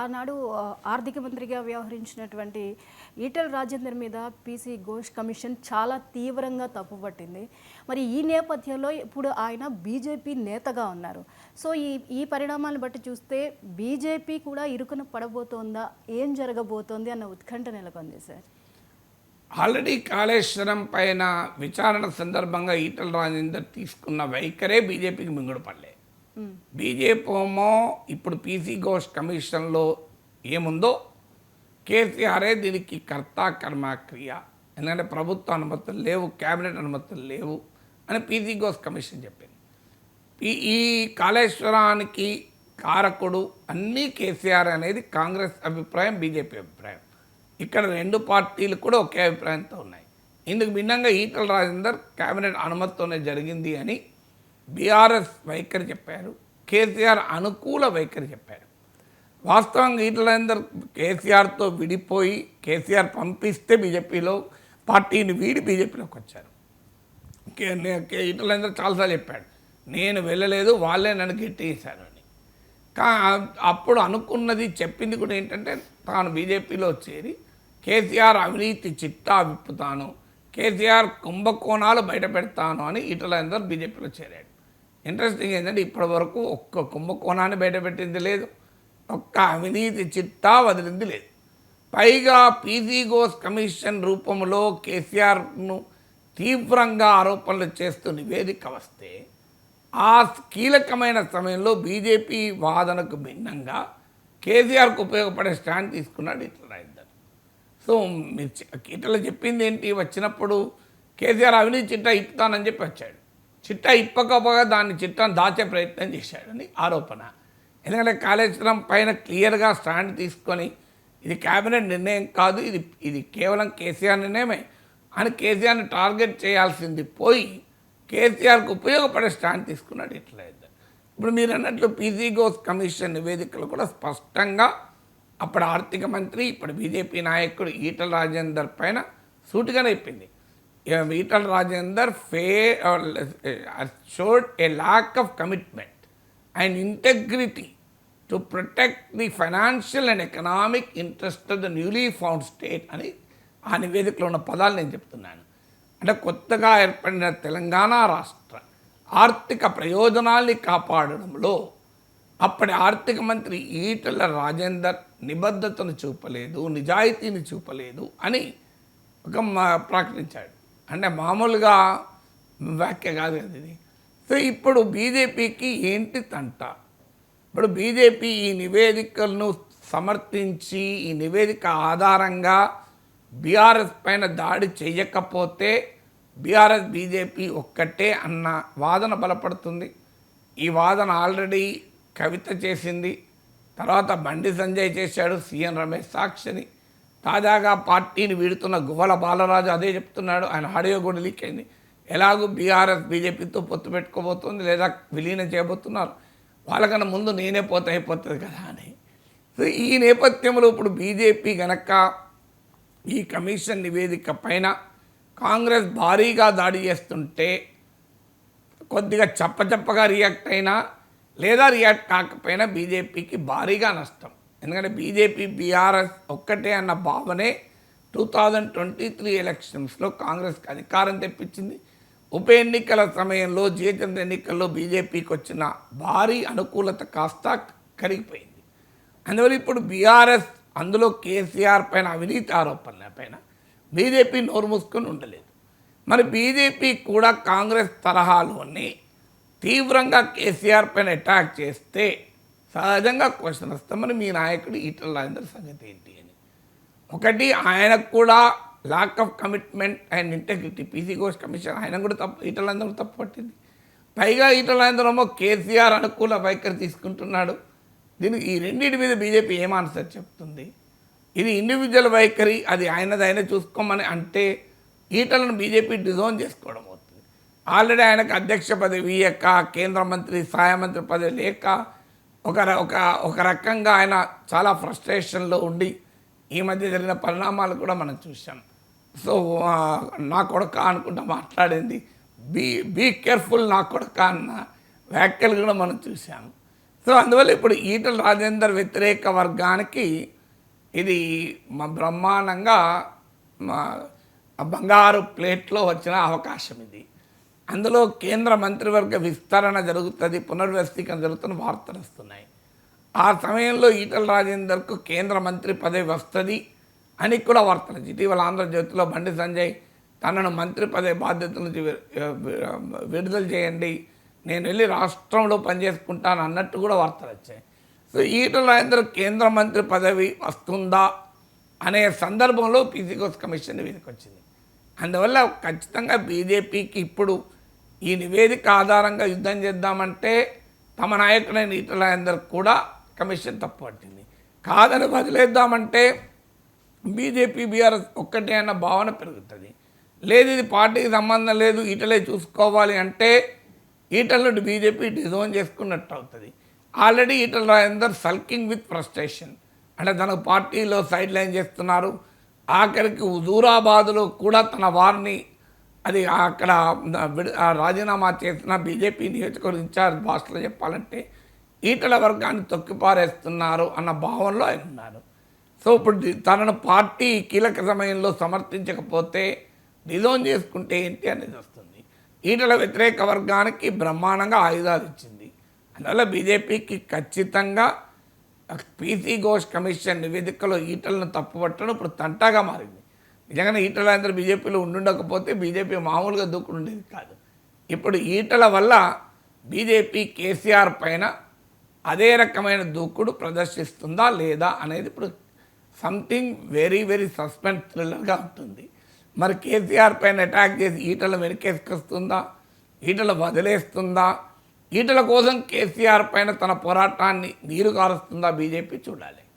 ఆనాడు ఆర్థిక మంత్రిగా వ్యవహరించినటువంటి ఈటల రాజేందర్ మీద పీసీ ఘోష్ కమిషన్ చాలా తీవ్రంగా తప్పుపట్టింది మరి ఈ నేపథ్యంలో ఇప్పుడు ఆయన బీజేపీ నేతగా ఉన్నారు. సో ఈ ఈ పరిణామాలను బట్టి చూస్తే బీజేపీ కూడా ఇరుకున పడబోతోందా? ఏం జరగబోతోంది అన్న ఉత్కంఠ నెలకొంది సార్. ఆల్రెడీ కాళేశ్వరం పైన విచారణ సందర్భంగా ఈటల రాజేందర్ తీసుకున్న వైఖరే బీజేపీకి మింగుడు పడలేదు. బీజేపీ ఏమో ఇప్పుడు పీసీ ఘోష్ కమిషన్లో ఏముందో కేసీఆరే దీనికి కర్త కర్మ క్రియ. ఎందుకంటే ప్రభుత్వ అనుమతులు లేవు కేబినెట్ అనుమతులు లేవు అని పీసీ ఘోష్ కమిషన్ చెప్పింది. ఈ కాళేశ్వరానికి కారకుడు అన్నీ కేసీఆర్ అనేది కాంగ్రెస్ అభిప్రాయం బీజేపీ అభిప్రాయం. ఇక్కడ రెండు పార్టీలు కూడా ఒకే అభిప్రాయంతో ఉన్నాయి. ఇందుకు భిన్నంగా ఈటల రాజేందర్ కేబినెట్ అనుమతితోనే జరిగింది అని బీఆర్ఎస్ వైఖరి చెప్పారు కేసీఆర్ అనుకూల వైఖరి చెప్పారు. వాస్తవంగా ఈటల కేసీఆర్తో విడిపోయి కేసీఆర్ పంపిస్తే బీజేపీలో పార్టీని వీడి బీజేపీలోకి వచ్చారు. కే- చాలాసార్లు చెప్పాడు నేను వెళ్ళలేదు వాళ్ళే నన్ను గెట్టేశారు అని. కా అప్పుడు అనుకున్నది చెప్పింది కూడా ఏంటంటే తాను బీజేపీలో చేరి కేసీఆర్ అవినీతి చిట్టా విప్పుతాను కేసీఆర్ కుంభకోణాలు బయట పెడతాను అని ఈటల బీజేపీలో చేరాడు. ఇంట్రెస్టింగ్ ఏంటంటే ఇప్పటి వరకు ఒక్క కుంభకోణాన్ని బయటపెట్టింది లేదు. ఒక్క అవినీతి చిట్టా వదిలింది లేదు. పైగా పీజీ గోస్ కమిషన్ రూపంలో కేసీఆర్ను తీవ్రంగా ఆరోపణలు చేస్తూ నివేదిక వస్తే ఆ కీలకమైన సమయంలో బీజేపీ వాదనకు భిన్నంగా కేసీఆర్కు ఉపయోగపడే స్టాండ్ తీసుకున్నాడు ఇట్లా రాయిద్దరు సో మీరు ఇట్లా చెప్పింది ఏంటి వచ్చినప్పుడు కేసీఆర్ అవినీతి చిట్టా ఇప్పుతానని చెప్పి వచ్చాడు. చిట్టా ఇప్పకపోగా దాన్ని చిట్టాను దాచే ప్రయత్నం చేశాడని ఆరోపణ. ఎందుకంటే కాళేశ్వరం పైన క్లియర్గా స్టాండ్ తీసుకొని ఇది కేబినెట్ నిర్ణయం కాదు ఇది ఇది కేవలం కేసీఆర్ నిర్ణయమే. అని కేసీఆర్ని టార్గెట్ చేయాల్సింది పోయి కేసీఆర్కు ఉపయోగపడే స్టాండ్ తీసుకున్నాడు ఇట్లా ఇప్పుడు మీరు అన్నట్లు పీజీ గోస్ కమిషన్ నివేదికలు కూడా స్పష్టంగా అప్పుడు ఆర్థిక మంత్రి ఇప్పుడు బీజేపీ నాయకుడు ఈటల రాజేందర్ పైన సూటిగానే చెప్పింది. ఏ- ఈటల రాజేందర్ ఫే showed a lack of commitment and integrity to protect the financial and economic interest of the newly found state అని ఆ నివేదికలో ఉన్న పదాలు నేను చెప్తున్నాను. అంటే కొత్తగా ఏర్పడిన తెలంగాణ రాష్ట్ర ఆర్థిక ప్రయోజనాల్ని కాపాడడంలో అప్పటి ఆర్థిక మంత్రి ఈటల రాజేందర్ నిబద్ధతను చూపలేదు నిజాయితీని చూపలేదు అని ఒక ప్రకటించాడు. అంటే మామూలుగా వ్యాఖ్య కాదు కదా ఇది. సో ఇప్పుడు బీజేపీకి ఏంటి తంట? ఇప్పుడు బీజేపీ ఈ నివేదికలను సమర్థించి ఈ నివేదిక ఆధారంగా బీఆర్ఎస్ పైన దాడి చేయకపోతే బీఆర్ఎస్ బీజేపీ ఒక్కటే అన్న వాదన బలపడుతుంది. ఈ వాదన ఆల్రెడీ కవిత చేసింది. తర్వాత బండి సంజయ్ చేశాడు సీఎం రమేష్ సాక్షిని. తాజాగా పార్టీని వీడుతున్న గువ్వల బాలరాజు అదే చెప్తున్నాడు. ఆయన ఆడియో కూడా లీక్ అయింది. ఎలాగూ బీఆర్ఎస్ బీజేపీతో పొత్తు పెట్టుకోబోతుంది లేదా విలీనం చేయబోతున్నారు? వాళ్ళకన్నా ముందు నేనే పోతే అయిపోతుంది కదా అని. సో ఈ నేపథ్యంలో ఇప్పుడు బీజేపీ గనక ఈ కమిషన్ నివేదిక పైన కాంగ్రెస్ భారీగా దాడి చేస్తుంటే కొద్దిగా చప్పచప్పగా రియాక్ట్ అయినా లేదా రియాక్ట్ కాకపోయినా బీజేపీకి భారీగా నష్టం. ఎందుకంటే బీజేపీ బీఆర్ఎస్ ఒక్కటే అన్న భావనే టూ థౌజండ్ ట్వంటీ త్రీ ఎలక్షన్స్లో కాంగ్రెస్కి అధికారం తెప్పించింది. ఉప ఎన్నికల సమయంలో జిహెచ్ఎంసీ ఎన్నికల్లో బీజేపీకి వచ్చిన భారీ అనుకూలత కాస్త కరిగిపోయింది. అందువల్ల ఇప్పుడు బీఆర్ఎస్ అందులో కేసీఆర్ పైన అవినీతి ఆరోపణల పైన బీజేపీ నోరు మూసుకొని ఉండలేదు. మరి బీజేపీ కూడా కాంగ్రెస్ తరహాలోనే తీవ్రంగా కేసీఆర్ పైన అటాక్ చేస్తే సహజంగా క్వశ్చన్ వస్తామని మీ నాయకుడు ఈటల రాజేందర్ సంగతి ఏంటి అని. ఒకటి ఆయనకు కూడా lack of commitment and integrity PC Ghosh commission ఆయన కూడా తప్పు ఈటలందరూ రాజేందర్ తప్పు పట్టింది. పైగా ఈటలందరమో కేసీఆర్ అనుకూల వైఖరి తీసుకుంటున్నాడు. దీనికి ఈ రెండింటి మీద బీజేపీ ఏం ఆన్సర్ చెప్తుంది? ఇది ఇండివిజువల్ వైఖరి అది ఆయనది ఆయన చూసుకోమని అంటే ఈటలను బీజేపీ డిజోన్ చేసుకోవడం అవుతుంది. ఆల్రెడీ ఆయనకు అధ్యక్ష పదవి ఇయ్యక కేంద్ర మంత్రి సహాయ మంత్రి పదవి లేక ఒక ర- ఒక ఒక రకంగా ఆయన చాలా ఫ్రస్ట్రేషన్లో ఉండి ఈ మధ్య జరిగిన పరిణామాలు కూడా మనం చూసాం సో నా కొడక అనుకుంటా మాట్లాడింది. బీ బీ కేర్ఫుల్ నా కొడక అన్న వ్యాఖ్యలు కూడా మనం చూసాం సో అందువల్ల ఇప్పుడు ఈటల రాజేందర్ వ్యతిరేక వర్గానికి ఇది మా బ్రహ్మాండంగా మా బంగారు ప్లేట్లో వచ్చిన అవకాశం ఇది. అందులో కేంద్ర మంత్రివర్గ విస్తరణ జరుగుతుంది పునర్వ్యవస్థీకరణ జరుగుతున్న వార్తలు వస్తున్నాయి. ఆ సమయంలో ఈటల రాజేందర్కు కేంద్ర మంత్రి పదవి వస్తుంది అని కూడా వార్తలు ఇటీవల ఆంధ్రజ్యోతిలో బండి సంజయ్ తనను మంత్రి పదవి బాధ్యతల నుంచి విడుదల చేయండి నేను వెళ్ళి రాష్ట్రంలో పనిచేసుకుంటాను అన్నట్టు కూడా వార్తలు వచ్చాయి. సో ఈటల రాజేందర్ కేంద్ర మంత్రి పదవి వస్తుందా అనే సందర్భంలో పీసీకోస్ కమిషన్ వీధికి వచ్చింది. అందువల్ల ఖచ్చితంగా బీజేపీకి ఇప్పుడు ఈ నివేదిక ఆధారంగా యుద్ధం చేద్దామంటే తమ నాయకుడైన ఈటల అందరికి కూడా కమిషన్ తప్పుపట్టింది కాదని వదిలేద్దామంటే బీజేపీ బీఆర్ఎస్ ఒక్కటే అన్న భావన పెరుగుతుంది. లేదు ఇది పార్టీకి సంబంధం లేదు ఈటలే చూసుకోవాలి అంటే ఈటల నుండి బీజేపీ డిజోన్ చేసుకున్నట్టు అవుతుంది. Already Etela Rajender sulking with frustration. అంటే తన పార్టీలో సైడ్ లైన్ చేస్తున్నారు ఆఖరికి హుజూరాబాద్లో కూడా తన వారిని అది అక్కడ రాజీనామా చేసిన బీజేపీ నియోజకవర్గ ఇన్ఛార్జ్ భాషలో చెప్పాలంటే ఈటల వర్గాన్ని తొక్కిపారేస్తున్నారు అన్న భావనలో ఆయన ఉన్నారు. సో ఇప్పుడు తనను పార్టీ కీలక సమయంలో సమర్థించకపోతే నిజం చేసుకుంటే ఏంటి అనేది వస్తుంది. ఈటల వ్యతిరేక వర్గానికి బ్రహ్మాండంగా ఆయుధాలు ఇచ్చింది. అందువల్ల బీజేపీకి ఖచ్చితంగా పీసీ ఘోష్ కమిషన్ నివేదికలో ఈటలను తప్పుపట్టడం ఇప్పుడు తంటాగా మారింది. నిజంగానే ఈటల అందరూ బీజేపీలో ఉండుండకపోతే బీజేపీ మామూలుగా దూకుడు ఉండేది కాదు. ఇప్పుడు ఈటల వల్ల బీజేపీ కేసీఆర్ పైన అదే రకమైన దూకుడు ప్రదర్శిస్తుందా లేదా అనేది ఇప్పుడు సంథింగ్ వెరీ వెరీ సస్పెన్స్ థ్రిల్లర్గా ఉంటుంది. మరి కేసీఆర్ పైన అటాక్ చేసి ఈటల వెనకేసుకొస్తుందా? ఈటల వదిలేస్తుందా? ఈటల కోసం కేసీఆర్ పైన తన పోరాటాన్ని నీరు కారుస్తుందా బీజేపీ చూడాలి.